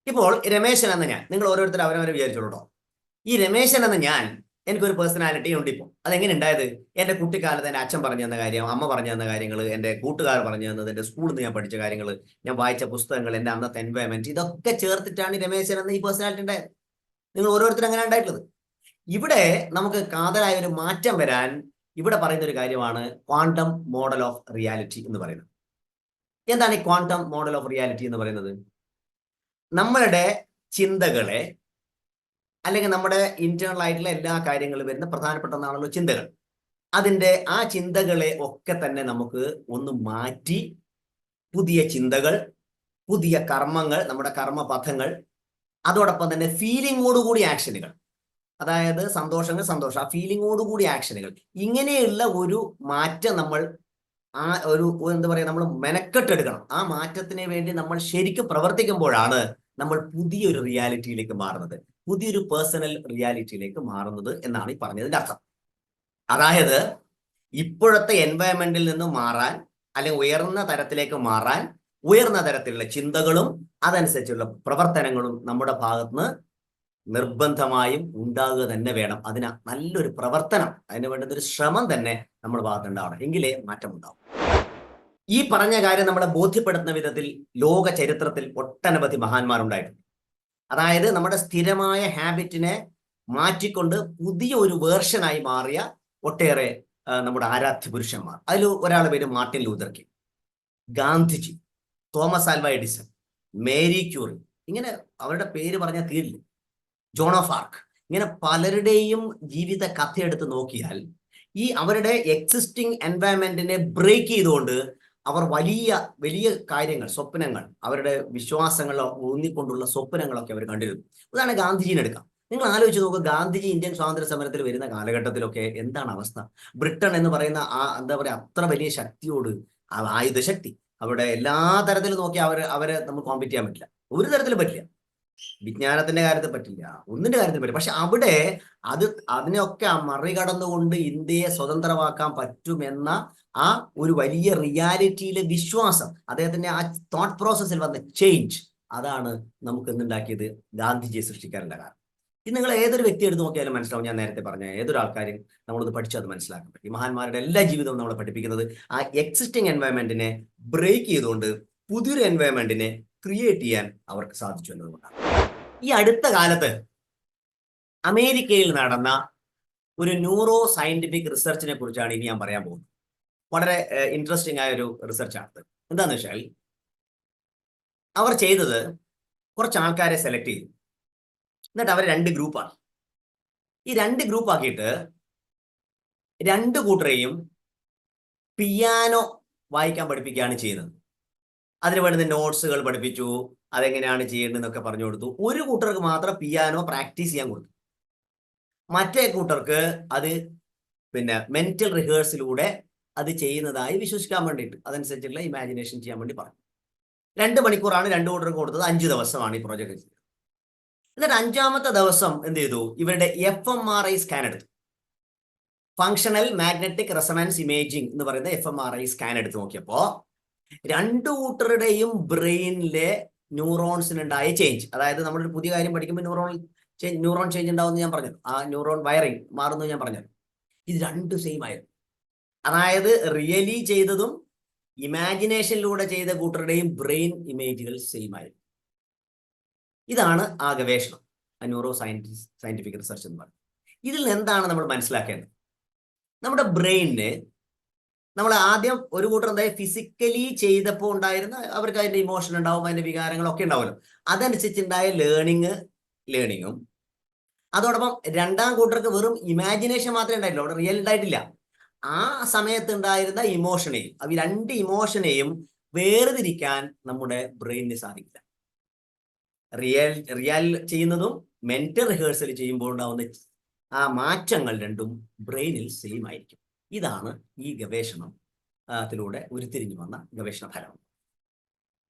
ഇപ്പോൾ രമേശൻ എന്ന ഞാൻ നിങ്ങൾ ഓരോരുത്തർ അവരവരെ വിചാരിച്ചോളൂ ഈ രമേശൻ എന്ന ഞാൻ എനിക്കൊരു പേഴ്സണാലിറ്റി ഉണ്ട് ഇപ്പോൾ അതെങ്ങനെ ഉണ്ടായത്? എന്റെ കുട്ടിക്കാലത്ത് എന്റെ അച്ഛൻ പറഞ്ഞു തന്ന കാര്യം അമ്മ പറഞ്ഞു തന്ന കാര്യങ്ങൾ എന്റെ കൂട്ടുകാർ പറഞ്ഞു തന്നത് എന്റെ സ്കൂളിൽ നിന്ന് ഞാൻ പഠിച്ച കാര്യങ്ങൾ ഞാൻ വായിച്ച പുസ്തകങ്ങൾ എന്റെ അന്നത്തെ എൻവയൺമെന്റ് ഇതൊക്കെ ചേർത്തിട്ടാണ് രമേശൻ എന്ന ഈ പേഴ്സണാലിറ്റി ഉണ്ടായത്. നിങ്ങൾ ഓരോരുത്തരും അങ്ങനെ ഉണ്ടായിട്ടുള്ളത്. ഇവിടെ നമുക്ക് കാതലായ ഒരു മാറ്റം വരാൻ ഇവിടെ പറയുന്ന ഒരു കാര്യമാണ് ക്വാണ്ടം മോഡൽ ഓഫ് റിയാലിറ്റി എന്ന് പറയുന്നത്. എന്താണ് ഈ ക്വാണ്ടം മോഡൽ ഓഫ് റിയാലിറ്റി എന്ന് പറയുന്നത്? നമ്മളുടെ ചിന്തകളെ അല്ലെങ്കിൽ നമ്മുടെ ഇന്റേണൽ ആയിട്ടുള്ള എല്ലാ കാര്യങ്ങളും വരുന്ന പ്രധാനപ്പെട്ട ഒന്നാണല്ലോ ചിന്തകൾ. അതിന്റെ ആ ചിന്തകളെ ഒക്കെ തന്നെ നമുക്ക് ഒന്ന് മാറ്റി പുതിയ ചിന്തകൾ പുതിയ കർമ്മങ്ങൾ നമ്മുടെ കർമ്മപഥങ്ങൾ അതോടൊപ്പം തന്നെ ഫീലിങ്ങോടുകൂടി ആക്ഷനുകൾ അതായത് സന്തോഷങ്ങൾ സന്തോഷം. ആ ഫീലിങ്ങോടുകൂടി ആക്ഷനുകൾ ഇങ്ങനെയുള്ള ഒരു മാറ്റം നമ്മൾ ആ ഒരു എന്താ പറയുക നമ്മൾ മെനക്കെട്ടെടുക്കണം. ആ മാറ്റത്തിന് വേണ്ടി നമ്മൾ ശരിക്കും പ്രവർത്തിക്കുമ്പോഴാണ് നമ്മൾ പുതിയൊരു റിയാലിറ്റിയിലേക്ക് മാറുന്നത്. പുതിയൊരു പേഴ്സണൽ റിയാലിറ്റിയിലേക്ക് മാറുന്നത് എന്നാണ് ഈ പറഞ്ഞതിന്റെ അർത്ഥം. അതായത് ഇപ്പോഴത്തെ എൻവയൺമെന്റിൽ നിന്ന് മാറാൻ അല്ലെങ്കിൽ ഉയർന്ന തരത്തിലേക്ക് മാറാൻ ഉയർന്ന തരത്തിലുള്ള ചിന്തകളും അതനുസരിച്ചുള്ള പ്രവർത്തനങ്ങളും നമ്മുടെ ഭാഗത്തുനിന്ന് നിർബന്ധമായും ഉണ്ടാകുക തന്നെ വേണം. അതിന് നല്ലൊരു പ്രവർത്തനം അതിന് വേണ്ടുന്ന ഒരു ശ്രമം തന്നെ നമ്മുടെ ഭാഗത്തുണ്ടാവണം. എങ്കിലേ മാറ്റം ഉണ്ടാവും ഈ പറഞ്ഞ കാര്യം നമ്മളെ ബോധ്യപ്പെടുത്തുന്ന വിധത്തിൽ ലോക ചരിത്രത്തിൽ ഒട്ടനവധി മഹാന്മാരുണ്ടായിട്ടുണ്ട്. അതായത് നമ്മുടെ സ്ഥിരമായ ഹാബിറ്റിനെ മാറ്റിക്കൊണ്ട് പുതിയ ഒരു വേർഷനായി മാറിയ ഒട്ടേറെ നമ്മുടെ ആരാധ്യ പുരുഷന്മാർ. അതിൽ ഒരാളുടെ പേര് Martin Luther King. Gandhiji Thomas Alva Edison Marie Curie. ഇങ്ങനെ അവരുടെ പേര് പറഞ്ഞാൽ തീരില്ല? Joan of Arc. ഇങ്ങനെ പലരുടെയും ജീവിത കഥയെടുത്ത് നോക്കിയാൽ ഈ അവരുടെ എക്സിസ്റ്റിംഗ് എൻവയൺമെന്റിനെ ബ്രേക്ക് ചെയ്തുകൊണ്ട് അവർ വലിയ വലിയ കാര്യങ്ങൾ സ്വപ്നങ്ങൾ അവരുടെ വിശ്വാസങ്ങൾ ഊന്നിക്കൊണ്ടുള്ള സ്വപ്നങ്ങളൊക്കെ അവർ കണ്ടിരുന്നു. അതാണ് ഗാന്ധിജീനെ എടുക്കാം. നിങ്ങൾ ആലോചിച്ച് നോക്കുക ഗാന്ധിജി ഇന്ത്യൻ സ്വാതന്ത്ര്യ സമരത്തിൽ വരുന്ന കാലഘട്ടത്തിലൊക്കെ എന്താണ് അവസ്ഥ? ബ്രിട്ടൻ എന്ന് പറയുന്ന ആ എന്താ പറയുക അത്ര വലിയ ശക്തിയോട് ആയുധശക്തി അവിടെ എല്ലാ തരത്തിലും നോക്കി അവർ അവരെ നമുക്ക് കോമ്പറ്റ് ചെയ്യാൻ പറ്റില്ല. ഒരു തരത്തിലും പറ്റില്ല. വിജ്ഞാനത്തിന്റെ കാര്യത്തിൽ പറ്റില്ല. ഒന്നിന്റെ കാര്യത്തിൽ പറ്റില്ല. പക്ഷെ അവിടെ അത് അതിനെയൊക്കെ മറികടന്നുകൊണ്ട് ഇന്ത്യയെ സ്വതന്ത്രമാക്കാൻ പറ്റുമെന്ന ആ ഒരു വലിയ റിയാലിറ്റിയിലെ വിശ്വാസം അദ്ദേഹത്തിന്റെ ആ തോട്ട് പ്രോസസ്സിൽ വന്ന ചേഞ്ച് അതാണ് നമുക്ക് എന്തുണ്ടാക്കിയത്? ഗാന്ധിജിയെ സൃഷ്ടിക്കാനുള്ള കാരണം. ഇത് നിങ്ങൾ ഏതൊരു വ്യക്തി എടുത്ത് നോക്കിയാലും മനസ്സിലാവും. ഞാൻ നേരത്തെ പറഞ്ഞ ഏതൊരു ആൾക്കാരും നമ്മളത് പഠിച്ചു അത് മനസ്സിലാക്കാൻ പറ്റും. മഹാന്മാരുടെ എല്ലാ ജീവിതവും നമ്മളെ പഠിപ്പിക്കുന്നത് ആ എക്സിസ്റ്റിംഗ് എൻവയൺമെന്റിനെ ബ്രേക്ക് ചെയ്തുകൊണ്ട് പുതിയൊരു എൻവയൺമെന്റിനെ ക്രിയേറ്റ് ചെയ്യാൻ അവർക്ക് സാധിച്ചു എന്നതുകൊണ്ടാണ്. ഈ അടുത്ത കാലത്ത് അമേരിക്കയിൽ നടന്ന ഒരു ന്യൂറോ സയന്റിഫിക് റിസർച്ചിനെ കുറിച്ചാണ് ഇനി ഞാൻ പറയാൻ പോകുന്നത്. വളരെ ഇൻട്രസ്റ്റിംഗ് ആയ ഒരു റിസർച്ചാണ് എന്താന്ന് വെച്ചാൽ അവർ ചെയ്തത് കുറച്ച് ആൾക്കാരെ സെലക്ട് ചെയ്തു. എന്നിട്ട് അവർ രണ്ട് ഗ്രൂപ്പാണ് ഈ രണ്ട് ഗ്രൂപ്പ് ആക്കിയിട്ട് രണ്ട് കൂട്ടരെയും പിയാനോ വായിക്കാൻ പഠിപ്പിക്കുകയാണ് ചെയ്യുന്നത്. അതിന് വേണ്ടുന്ന നോട്ട്സുകൾ പഠിപ്പിച്ചു. അതെങ്ങനെയാണ് ചെയ്യേണ്ടതെന്നൊക്കെ പറഞ്ഞു കൊടുത്തു. ഒരു കൂട്ടർക്ക് മാത്രം പിയാനോ പ്രാക്ടീസ് ചെയ്യാൻ കൊടുത്തു. മറ്റേ കൂട്ടർക്ക് അത് പിന്നെ മെന്റൽ റിഹേഴ്സിലൂടെ അത് ചെയ്യുന്നതായി വിശ്വസിക്കാൻ വേണ്ടിയിട്ട് അതനുസരിച്ചുള്ള ഇമാജിനേഷൻ ചെയ്യാൻ വേണ്ടി പറഞ്ഞു. രണ്ട് മണിക്കൂറാണ് രണ്ട് കൂട്ടർക്ക് കൊടുത്തത്. അഞ്ച് ദിവസമാണ് ഈ പ്രോജക്റ്റ് ചെയ്തത്. എന്നിട്ട് അഞ്ചാമത്തെ ദിവസം എന്ത് ചെയ്തു? ഇവരുടെ F M R I scan എടുത്തു. ഫങ്ഷണൽ മാഗ്നറ്റിക് റെസണൻസ് ഇമേജിംഗ് എന്ന് പറയുന്ന F M R I scan എടുത്ത് നോക്കിയപ്പോ രണ്ടു കൂട്ടരുടെയും ബ്രെയിനിലെ ന്യൂറോൺസിനുണ്ടായ ചേഞ്ച് അതായത് നമ്മളൊരു പുതിയ കാര്യം പഠിക്കുമ്പോൾ ന്യൂറോൺ ചേഞ്ച് ന്യൂറോൺ ചേഞ്ച് ഉണ്ടാവുമെന്ന് ഞാൻ പറഞ്ഞു. ആ ന്യൂറോൺ വയറിങ് മാറുന്നു ഞാൻ പറഞ്ഞു. ഇത് രണ്ടും സെയിം ആയിരുന്നു. അതായത് റിയലി ചെയ്തതും ഇമാജിനേഷനിലൂടെ ചെയ്ത കൂട്ടരുടെയും ബ്രെയിൻ ഇമേജുകൾ സെയിം ആയിരുന്നു. ഇതാണ് ആ ഗവേഷണം. ആ ന്യൂറോ സയന്റിസ് സയന്റിഫിക് റിസർച്ച് എന്ന് പറയുന്നത്. ഇതിൽ എന്താണ് നമ്മൾ മനസ്സിലാക്കേണ്ടത്? നമ്മുടെ ബ്രെയിനിന് നമ്മൾ ആദ്യം ഒരു കൂട്ടർ എന്താ ഫിസിക്കലി ചെയ്തപ്പോൾ ഉണ്ടായിരുന്ന അവർക്ക് അതിന്റെ ഇമോഷൻ ഉണ്ടാവും അതിന്റെ വികാരങ്ങളൊക്കെ ഉണ്ടാവുമല്ലോ. അതനുസരിച്ചുണ്ടായ ലേണിങ് ലേണിങ്ങും അതോടൊപ്പം രണ്ടാം കൂട്ടർക്ക് വെറും ഇമാജിനേഷൻ മാത്രമേ ഉണ്ടായിട്ടുള്ളൂ. അവിടെ റിയൽ ഉണ്ടായിട്ടില്ല. ആ സമയത്ത് ഉണ്ടായിരുന്ന ഇമോഷനെയും അവ രണ്ട് ഇമോഷനെയും വേർതിരിക്കാൻ നമ്മുടെ ബ്രെയിനിന് സാധിക്കില്ല. റിയൽ റിയൽ ചെയ്യുന്നതും മെന്റൽ റിഹേഴ്സൽ ചെയ്യുമ്പോൾ ഉണ്ടാവുന്ന ആ മാറ്റങ്ങൾ രണ്ടും ബ്രെയിനിൽ സെയിം ആയിരിക്കും. ഇതാണ് ഈ ഗവേഷണം ത്തിലൂടെ ഉരുത്തിരിഞ്ഞു വന്ന ഗവേഷണ ഫലം.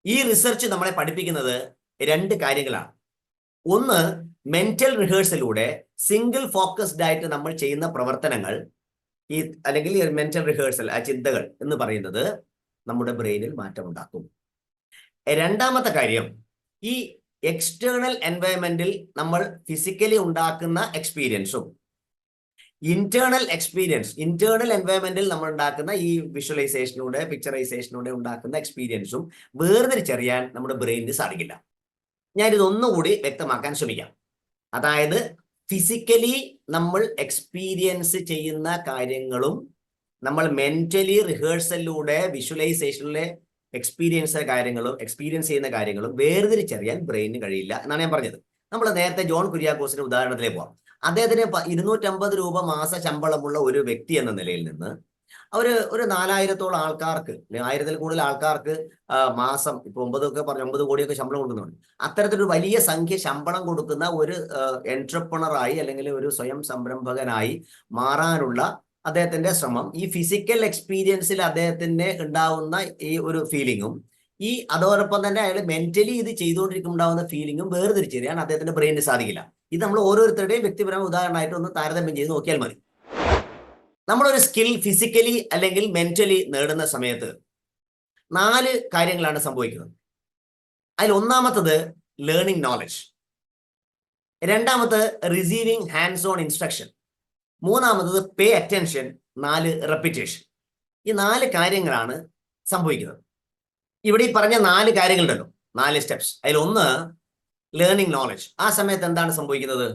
ഈ റിസർച്ച് നമ്മളെ പഠിപ്പിക്കുന്നത് രണ്ട് കാര്യങ്ങളാണ്. ഒന്ന് മെന്റൽ റിഹേഴ്സലിലൂടെ സിംഗിൾ ഫോക്കസ്ഡ് ആയിട്ട് നമ്മൾ ചെയ്യുന്ന പ്രവർത്തനങ്ങൾ ഈ അല്ലെങ്കിൽ മെന്റൽ റിഹേഴ്സൽ ആ ചിന്തകൾ എന്ന് പറയുന്നത് നമ്മുടെ ബ്രെയിനിൽ മാറ്റം ഉണ്ടാക്കും രണ്ടാമത്തെ കാര്യം ഈ എക്സ്റ്റേണൽ എൻവയൺമെന്റിൽ നമ്മൾ ഫിസിക്കലി ഉണ്ടാക്കുന്ന എക്സ്പീരിയൻസും ഇന്റേണൽ എക്സ്പീരിയൻസ് ഇന്റേണൽ എൻവയറമെന്റിൽ നമ്മൾ ഉണ്ടാക്കുന്ന ഈ വിഷ്വലൈസേഷനിലൂടെ പിക്ചറൈസേഷനിലൂടെ ഉണ്ടാക്കുന്ന എക്സ്പീരിയൻസും വേർതിരിച്ചറിയാൻ നമ്മുടെ ബ്രെയിനിന് സാധിക്കില്ല. ഞാൻ ഇതൊന്നുകൂടി വ്യക്തമാക്കാൻ ശ്രമിക്കാം. അതായത് ഫിസിക്കലി നമ്മൾ എക്സ്പീരിയൻസ് ചെയ്യുന്ന കാര്യങ്ങളും നമ്മൾ മെന്റലി റിഹേഴ്സലിലൂടെ വിഷ്വലൈസേഷനിലെ എക്സ്പീരിയൻസ് കാര്യങ്ങളും എക്സ്പീരിയൻസ് ചെയ്യുന്ന കാര്യങ്ങളും വേർതിരിച്ചറിയാൻ ബ്രെയിനിന് കഴിയില്ല എന്നാണ് ഞാൻ പറഞ്ഞത്. നമ്മൾ നേരത്തെ ജോൺ കുര്യാക്കോസിന്റെ ഉദാഹരണത്തിലേക്ക് പോവാം. അദ്ദേഹത്തിന് ഇരുന്നൂറ്റമ്പത് രൂപ മാസ ശമ്പളമുള്ള ഒരു വ്യക്തി എന്ന നിലയിൽ നിന്ന് ഒരു ഒരു നാലായിരത്തോളം ആൾക്കാർക്ക് ആയിരത്തിൽ കൂടുതൽ ആൾക്കാർക്ക് മാസം ഇപ്പൊ ഒമ്പതൊക്കെ പറഞ്ഞു ഒമ്പത് കോടിയൊക്കെ ശമ്പളം കൊടുക്കുന്നുണ്ട്. അത്തരത്തിലൊരു വലിയ സംഖ്യ ശമ്പളം കൊടുക്കുന്ന ഒരു എന്റർപ്രണറായി അല്ലെങ്കിൽ ഒരു സ്വയം സംരംഭകനായി മാറാനുള്ള അദ്ദേഹത്തിന്റെ ശ്രമം. ഈ ഫിസിക്കൽ എക്സ്പീരിയൻസിൽ അദ്ദേഹത്തിന് ഉണ്ടാവുന്ന ഈ ഒരു ഫീലിങ്ങും ഈ അതോടൊപ്പം തന്നെ അയാൾ മെന്റലി ഇത് ചെയ്തുകൊണ്ടിരിക്കുമ്പോൾ ഉണ്ടാവുന്ന ഫീലിങ്ങും വേർതിരിച്ചറിയാൻ അദ്ദേഹത്തിന്റെ ബ്രെയിനിന് സാധിക്കില്ല. ഇത് നമ്മൾ ഓരോരുത്തരുടെയും വ്യക്തിപരമായ ഉദാഹരണമായിട്ട് ഒന്ന് താരതമ്യം ചെയ്ത് നോക്കിയാൽ മതി. നമ്മളൊരു സ്കിൽ ഫിസിക്കലി അല്ലെങ്കിൽ മെന്റലി നേടുന്ന സമയത്ത് നാല് കാര്യങ്ങളാണ് സംഭവിക്കുന്നത്. അതിൽ ഒന്നാമത്തത് ലേണിംഗ് നോളജ് രണ്ടാമത് റിസീവിംഗ് ഹാൻഡ്സ് ഓൺ ഇൻസ്ട്രക്ഷൻ മൂന്നാമത്തത് പേ അറ്റൻഷൻ നാല് റെപ്പിറ്റേഷൻ ഈ നാല് കാര്യങ്ങളാണ് സംഭവിക്കുന്നത്. ഇവിടെ ഈ പറഞ്ഞ നാല് കാര്യങ്ങളുണ്ടല്ലോ. നാല് സ്റ്റെപ്സ് അതിൽ ഒന്ന് ലേണിംഗ് നോളജ് ആ സമയത്ത് എന്താണ് സംഭവിക്കുന്നത്?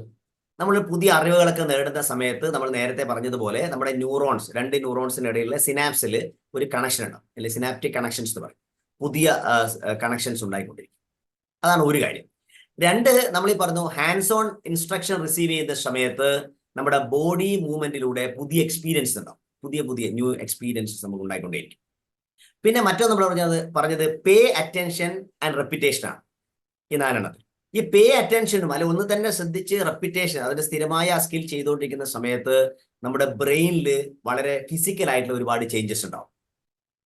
നമ്മൾ പുതിയ അറിവുകളൊക്കെ നേടുന്ന സമയത്ത് നമ്മൾ നേരത്തെ പറഞ്ഞതുപോലെ നമ്മുടെ ന്യൂറോൺസ് രണ്ട് ന്യൂറോൺസിനിടയിലുള്ള സിനാപ്സിൽ ഒരു കണക്ഷൻ ഉണ്ടാവും. അല്ലെങ്കിൽ സിനാപ്റ്റിക് കണക്ഷൻസ് എന്ന് പറയും. പുതിയ കണക്ഷൻസ് ഉണ്ടായിക്കൊണ്ടിരിക്കും. അതാണ് ഒരു കാര്യം. രണ്ട് നമ്മൾ ഈ പറഞ്ഞു ഹാൻഡ്സ് ഓൺ ഇൻസ്ട്രക്ഷൻ റിസീവ് ചെയ്യുന്ന സമയത്ത് നമ്മുടെ ബോഡി മൂവ്മെന്റിലൂടെ പുതിയ എക്സ്പീരിയൻസ് ഉണ്ടാവും. പുതിയ പുതിയ ന്യൂ എക്സ്പീരിയൻസ് നമുക്ക് ഉണ്ടായിക്കൊണ്ടേയിരിക്കും. പിന്നെ മറ്റൊന്ന് നമ്മൾ പറഞ്ഞത് പറഞ്ഞത് പേ അറ്റൻഷൻ ആൻഡ് റെപ്പിറ്റേഷൻ ആണ്. ഈ നാലെണ്ണത്തിൽ. ഈ പേ അറ്റൻഷനും അല്ലെ ഒന്ന് തന്നെ ശ്രദ്ധിച്ച് റെപ്പിറ്റേഷൻ അതിന്റെ സ്ഥിരമായ സ്കിൽ ചെയ്തുകൊണ്ടിരിക്കുന്ന സമയത്ത് നമ്മുടെ ബ്രെയിനിൽ വളരെ ഫിസിക്കൽ ആയിട്ടുള്ള ഒരുപാട് ചേഞ്ചസ് ഉണ്ടാവും.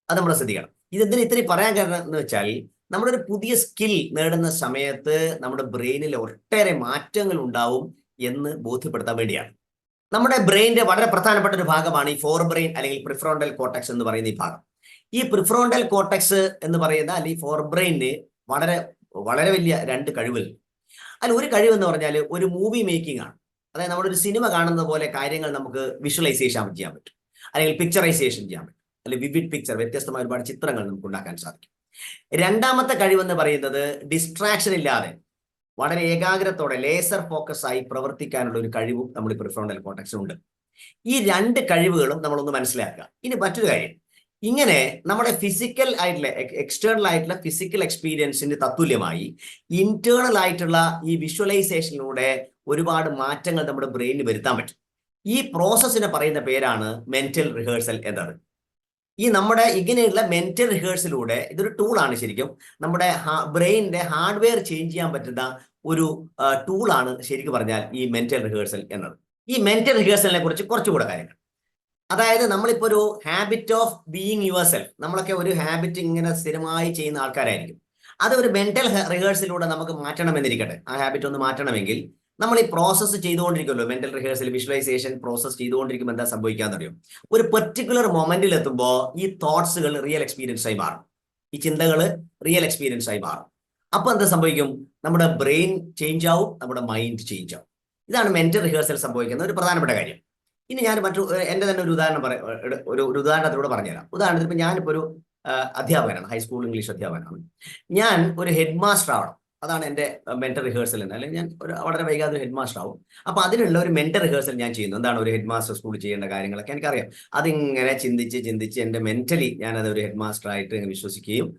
അത് നമ്മൾ ശ്രദ്ധിക്കണം. ഇതെന്തിനു ഇത്രയും പറയാൻ കാരണം എന്ന് വെച്ചാൽ നമ്മുടെ ഒരു പുതിയ സ്കിൽ നേടുന്ന സമയത്ത് നമ്മുടെ ബ്രെയിനിൽ ഒട്ടേറെ മാറ്റങ്ങൾ ഉണ്ടാവും എന്ന് ബോധ്യപ്പെടുത്താൻ വേണ്ടിയാണ്. നമ്മുടെ ബ്രെയിനിന്റെ വളരെ പ്രധാനപ്പെട്ട ഒരു ഭാഗമാണ് ഈ ഫോർ ബ്രെയിൻ അല്ലെങ്കിൽ പ്രിഫ്രോണ്ടൽ കോട്ടക്സ് എന്ന് പറയുന്ന ഈ ഭാഗം. ഈ പ്രിഫ്രോണ്ടൽ കോട്ടക്സ് എന്ന് പറയുന്ന അല്ലെങ്കിൽ ഫോർ ബ്രെയിനിന് വളരെ വളരെ വലിയ രണ്ട് കഴിവുകൾ. അതിൽ ഒരു കഴിവ് എന്ന് പറഞ്ഞാൽ ഒരു മൂവി മേക്കിംഗ് ആണ്. അതായത് നമ്മളൊരു സിനിമ കാണുന്ന പോലെ കാര്യങ്ങൾ നമുക്ക് വിഷ്വലൈസേഷൻ ചെയ്യാൻ പറ്റും. അല്ലെങ്കിൽ പിക്ചറൈസേഷൻ ചെയ്യാൻ പറ്റും. അല്ലെങ്കിൽ വിവിഡ് പിക്ചർ വ്യത്യസ്തമായ ഒരുപാട് ചിത്രങ്ങൾ നമുക്ക് ഉണ്ടാക്കാൻ സാധിക്കും. രണ്ടാമത്തെ കഴിവെന്ന് പറയുന്നത് ഡിസ്ട്രാക്ഷൻ ഇല്ലാതെ വളരെ ഏകാഗ്രത്തോടെ ലേസർ ഫോക്കസ് ആയി പ്രവർത്തിക്കാനുള്ള ഒരു കഴിവും നമ്മൾ പ്രിഫ്രോണ്ടൽ കോട്ടക്സിന് ഉണ്ട് ഈ രണ്ട് കഴിവുകളും നമ്മളൊന്ന് മനസ്സിലാക്കുക. ഇനി മറ്റൊരു കാര്യം. ഇങ്ങനെ നമ്മുടെ ഫിസിക്കൽ ആയിട്ടുള്ള എക്സ്റ്റേണൽ ആയിട്ടുള്ള ഫിസിക്കൽ എക്സ്പീരിയൻസിന് തത്തുല്യമായി ഇന്റേണൽ ആയിട്ടുള്ള ഈ വിഷ്വലൈസേഷനിലൂടെ ഒരുപാട് മാറ്റങ്ങൾ നമ്മുടെ ബ്രെയിനിൽ വരുത്താൻ പറ്റും. ഈ പ്രോസസ്സിനെ പറയുന്ന പേരാണ് മെന്റൽ റിഹേഴ്സൽ എന്നത് ഈ നമ്മുടെ ഇങ്ങനെയുള്ള മെന്റൽ റിഹേഴ്സലിലൂടെ ഇതൊരു ടൂളാണ് ശരിക്കും. നമ്മുടെ ബ്രെയിനിന്റെ ഹാർഡ്വെയർ ചേഞ്ച് ചെയ്യാൻ പറ്റുന്ന ഒരു ടൂളാണ് ശരിക്കും പറഞ്ഞാൽ ഈ മെന്റൽ റിഹേഴ്സൽ എന്നത്. ഈ മെന്റൽ റിഹേഴ്സലിനെ കുറിച്ച് കുറച്ചുകൂടെ കാര്യങ്ങൾ. അതായത് നമ്മളിപ്പോ ഒരു habit of being yourself നമ്മളൊക്കെ ഒരു ഹാബിറ്റ് ഇങ്ങനെ സ്ഥിരമായി ചെയ്യുന്ന ആൾക്കാരായിരിക്കും. അത് ഒരു മെന്റൽ റിഹേഴ്സലിലൂടെ നമുക്ക് മാറ്റണമെന്നിരിക്കട്ടെ. ആ ഹാബിറ്റ് ഒന്ന് മാറ്റണമെങ്കിൽ നമ്മൾ ഈ പ്രോസസ്സ് ചെയ്തുകൊണ്ടിരിക്കുമല്ലോ. മെന്റൽ റിഹേഴ്സൽ വിഷ്വലൈസേഷൻ പ്രോസസ്സ് ചെയ്തുകൊണ്ടിരിക്കുമ്പോൾ എന്താ സംഭവിക്കാൻ തുടങ്ങും ഒരു പെർട്ടിക്കുലർ മൊമെന്റിൽ എത്തുമ്പോൾ ഈ തോട്ട്സുകൾ റിയൽ എക്സ്പീരിയൻസ് ആയി മാറും. ഈ ചിന്തകൾ റിയൽ എക്സ്പീരിയൻസ് ആയി മാറും. അപ്പൊ എന്താ സംഭവിക്കും? നമ്മുടെ ബ്രെയിൻ ചേഞ്ച് ആവും നമ്മുടെ മൈൻഡ് ചേഞ്ച് ആവും. ഇതാണ് മെന്റൽ റിഹേഴ്സൽ സംഭവിക്കുന്ന ഒരു പ്രധാനപ്പെട്ട കാര്യം. ഇനി ഞാൻ മറ്റു എന്റെ തന്നെ ഒരു ഉദാഹരണം പറ ഒരു ഒരു ഉദാഹരണത്തിലൂടെ പറഞ്ഞുതരാം. ഉദാഹരണത്തിന് ഇപ്പൊ ഞാനിപ്പോ ഒരു അധ്യാപകനാണ് ഹൈസ്കൂൾ ഇംഗ്ലീഷ് അധ്യാപകനാണ്. ഞാൻ ഒരു ഹെഡ് മാസ്റ്റർ ആവണം. അതാണ് എന്റെ മെന്റൽ റിഹേഴ്സൽ എന്ന്. അല്ലെങ്കിൽ ഞാൻ ഒരു വളരെ വൈകാതെ ഹെഡ് മാസ്റ്റർ ആവും. അപ്പൊ അതിനുള്ള ഒരു മെന്റൽ റിഹേഴ്സൽ ഞാൻ ചെയ്യുന്നു. എന്താണ് ഒരു ഹെഡ് മാസ്റ്റർ സ്കൂളിൽ ചെയ്യേണ്ട കാര്യങ്ങളൊക്കെ എനിക്കറിയാം. അതിങ്ങനെ ചിന്തിച്ച് ചിന്തിച്ച് എന്റെ മെന്റലി ഞാനത് ഒരു ഹെഡ് മാസ്റ്റർ ആയിട്ട് വിശ്വസിക്കുകയും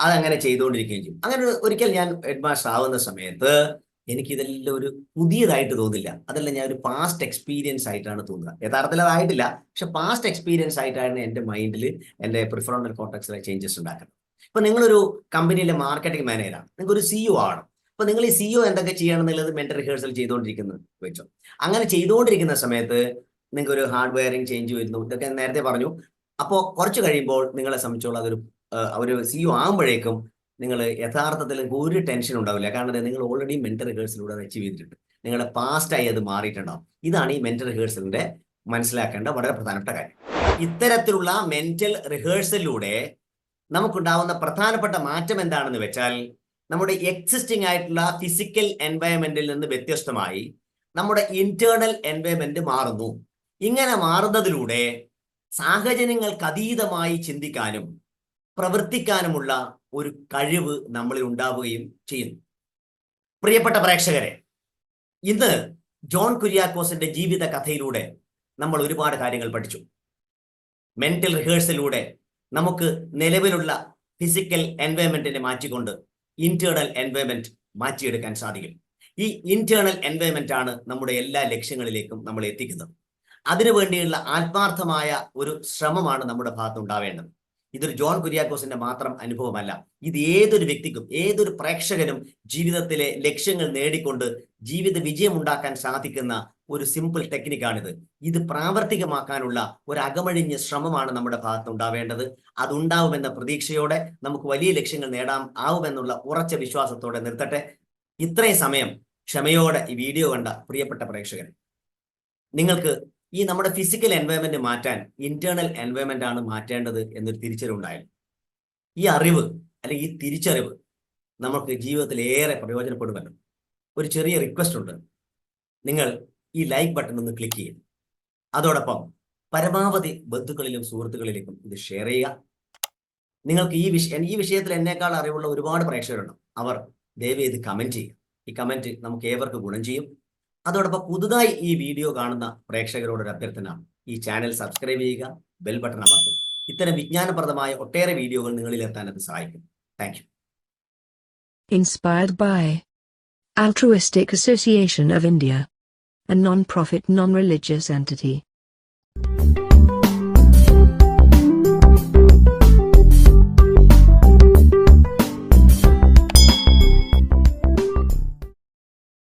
അതങ്ങനെ ചെയ്തുകൊണ്ടിരിക്കുകയും ചെയ്യും. അങ്ങനെ ഒരു- ഒരിക്കൽ ഞാൻ ഹെഡ് മാസ്റ്റർ ആവുന്ന സമയത്ത് എനിക്ക് ഇതെല്ലാം ഒരു പുതിയതായിട്ട് തോന്നില്ല. അതല്ല ഞാൻ ഒരു പാസ്റ്റ് എക്സ്പീരിയൻസ് ആയിട്ടാണ് തോന്നുക. യഥാർത്ഥത്തിൽ അതായിട്ടില്ല പക്ഷെ പാസ്റ്റ് എക്സ്പീരിയൻസ് ആയിട്ടാണ് എന്റെ മൈൻഡിൽ എന്റെ പ്രിഫറോണ്ടൽ കോൺടാക്സിലെ ചേഞ്ചസ് ഉണ്ടാക്കുന്നത്. ഇപ്പൊ നിങ്ങളൊരു കമ്പനിയിലെ മാർക്കറ്റിംഗ് മാനേജറാണ് നിങ്ങൾക്ക് ഒരു സിഇഒ ആണ് അപ്പൊ നിങ്ങൾ ഈ സിഇഒ എന്തൊക്കെ ചെയ്യണം എന്നുള്ളത് മെന്റൽ റിഹേഴ്സൽ ചെയ്തുകൊണ്ടിരിക്കുന്നു വെച്ചോ. അങ്ങനെ ചെയ്തുകൊണ്ടിരിക്കുന്ന സമയത്ത് നിങ്ങൾക്ക് ഒരു ഹാർഡ് വെയറിംഗ് ചേഞ്ച് വരുന്നു. ഇതൊക്കെ നേരത്തെ പറഞ്ഞു. അപ്പോൾ കുറച്ച് കഴിയുമ്പോൾ നിങ്ങളെ സംബന്ധിച്ചോളം അതൊരു ഒരു സിഇഒ ആകുമ്പോഴേക്കും നിങ്ങൾ യഥാർത്ഥത്തിൽ ഒരു ടെൻഷൻ ഉണ്ടാവില്ല. കാരണം നിങ്ങൾ ഓൾറെഡി മെന്റൽ റിഹേഴ്സലിലൂടെ അത് അച്ചീവ് ചെയ്തിട്ടുണ്ട്. നിങ്ങളുടെ പാസ്റ്റായി അത് മാറിയിട്ടുണ്ടാവും. ഇതാണ് ഈ മെന്റൽ റിഹേഴ്സലിന്റെ മനസ്സിലാക്കേണ്ട വളരെ പ്രധാനപ്പെട്ട കാര്യം. ഇത്തരത്തിലുള്ള മെന്റൽ റിഹേഴ്സലിലൂടെ നമുക്കുണ്ടാവുന്ന പ്രധാനപ്പെട്ട മാറ്റം എന്താണെന്ന് വെച്ചാൽ നമ്മുടെ എക്സിസ്റ്റിംഗ് ആയിട്ടുള്ള ഫിസിക്കൽ എൻവയൺമെന്റിൽ നിന്ന് വ്യത്യസ്തമായി നമ്മുടെ ഇന്റേണൽ എൻവയൺമെന്റ് മാറുന്നു. ഇങ്ങനെ മാറുന്നതിലൂടെ സാഹചര്യങ്ങൾക്ക് അതീതമായി ചിന്തിക്കാനും പ്രവർത്തിക്കാനുമുള്ള ഒരു കഴിവ് നമ്മളിൽ ഉണ്ടാവുകയും ചെയ്യുന്നു. പ്രിയപ്പെട്ട പ്രേക്ഷകരെ ഇന്ന് ജോൺ കുര്യാക്കോസിന്റെ ജീവിത കഥയിലൂടെ നമ്മൾ ഒരുപാട് കാര്യങ്ങൾ പഠിച്ചു. മെന്റൽ റിഹേഴ്സലിലൂടെ നമുക്ക് നിലവിലുള്ള ഫിസിക്കൽ എൻവയൺമെന്റിനെ മാറ്റിക്കൊണ്ട് ഇന്റേണൽ എൻവയൺമെന്റ് മാറ്റിയെടുക്കാൻ സാധിക്കും. ഈ ഇന്റേണൽ എൻവയൺമെന്റ് ആണ് നമ്മുടെ എല്ലാ ലക്ഷ്യങ്ങളിലേക്കും നമ്മൾ എത്തിക്കുന്നത്. അതിനു വേണ്ടിയുള്ള ആത്മാർത്ഥമായ ഒരു ശ്രമമാണ് നമ്മുടെ ഭാഗത്ത് ഉണ്ടാവേണ്ടത് ഇതൊരു ജോൺ കുര്യാക്കോസിന്റെ മാത്രം അനുഭവമല്ല. ഇത് ഏതൊരു വ്യക്തിക്കും ഏതൊരു പ്രേക്ഷകനും ജീവിതത്തിലെ ലക്ഷ്യങ്ങൾ നേടിക്കൊണ്ട് ജീവിത വിജയം ഉണ്ടാക്കാൻ സാധിക്കുന്ന ഒരു സിമ്പിൾ ടെക്നിക്കാണിത് ഇത് പ്രാവർത്തികമാക്കാനുള്ള ഒരു അകമഴിഞ്ഞ ശ്രമമാണ് നമ്മുടെ ഭാഗത്ത് ഉണ്ടാവേണ്ടത്. അതുണ്ടാവുമെന്ന പ്രതീക്ഷയോടെ നമുക്ക് വലിയ ലക്ഷ്യങ്ങൾ നേടാം ആവുമെന്നുള്ള ഉറച്ച വിശ്വാസത്തോടെ നിർത്തട്ടെ. ഇത്രയും സമയം ക്ഷമയോടെ ഈ വീഡിയോ കണ്ട പ്രിയപ്പെട്ട പ്രേക്ഷകൻ നിങ്ങൾക്ക് ഈ നമ്മുടെ ഫിസിക്കൽ എൻവയൺമെന്റ് മാറ്റാൻ ഇന്റേണൽ എൻവയൺമെന്റ് ആണ് മാറ്റേണ്ടത് എന്നൊരു തിരിച്ചറിവുണ്ടായാലും ഈ അറിവ് അല്ലെങ്കിൽ ഈ തിരിച്ചറിവ് നമുക്ക് ജീവിതത്തിൽ ഏറെ പ്രയോജനപ്പെടുമല്ലോ. ഒരു ചെറിയ റിക്വസ്റ്റ് ഉണ്ട്. നിങ്ങൾ ഈ ലൈക്ക് ബട്ടൺ ഒന്ന് ക്ലിക്ക് ചെയ്യുക. അതോടൊപ്പം പരമാവധി ബന്ധുക്കളിലും സുഹൃത്തുക്കളിലേക്കും ഇത് ഷെയർ ചെയ്യുക. നിങ്ങൾക്ക് ഈ വിഷയം ഈ വിഷയത്തിൽ എന്നേക്കാൾ അറിവുള്ള ഒരുപാട് പ്രേക്ഷകരുണ്ട്. അവർ ദയവ് ചെയ്ത് കമന്റ് ചെയ്യുക. ഈ കമന്റ് നമുക്ക് ഏവർക്ക് ഗുണം ചെയ്യും. അതോടൊപ്പം പുതുതായി ഈ വീഡിയോ കാണുന്ന പ്രേക്ഷകരോട് ഒരു അഭ്യർത്ഥന. ഈ ചാനൽ സബ്സ്ക്രൈബ് ചെയ്യുക ബെൽ ബട്ടൺ അമർത്തുക. ഇത്തരം വിജ്ഞാനപ്രദമായ ഒട്ടേറെ വീഡിയോകൾ നിങ്ങളിൽ എത്താൻ അത് സഹായിക്കും. Thank you. Inspired by Altruistic association of India a non profit non-religious entity.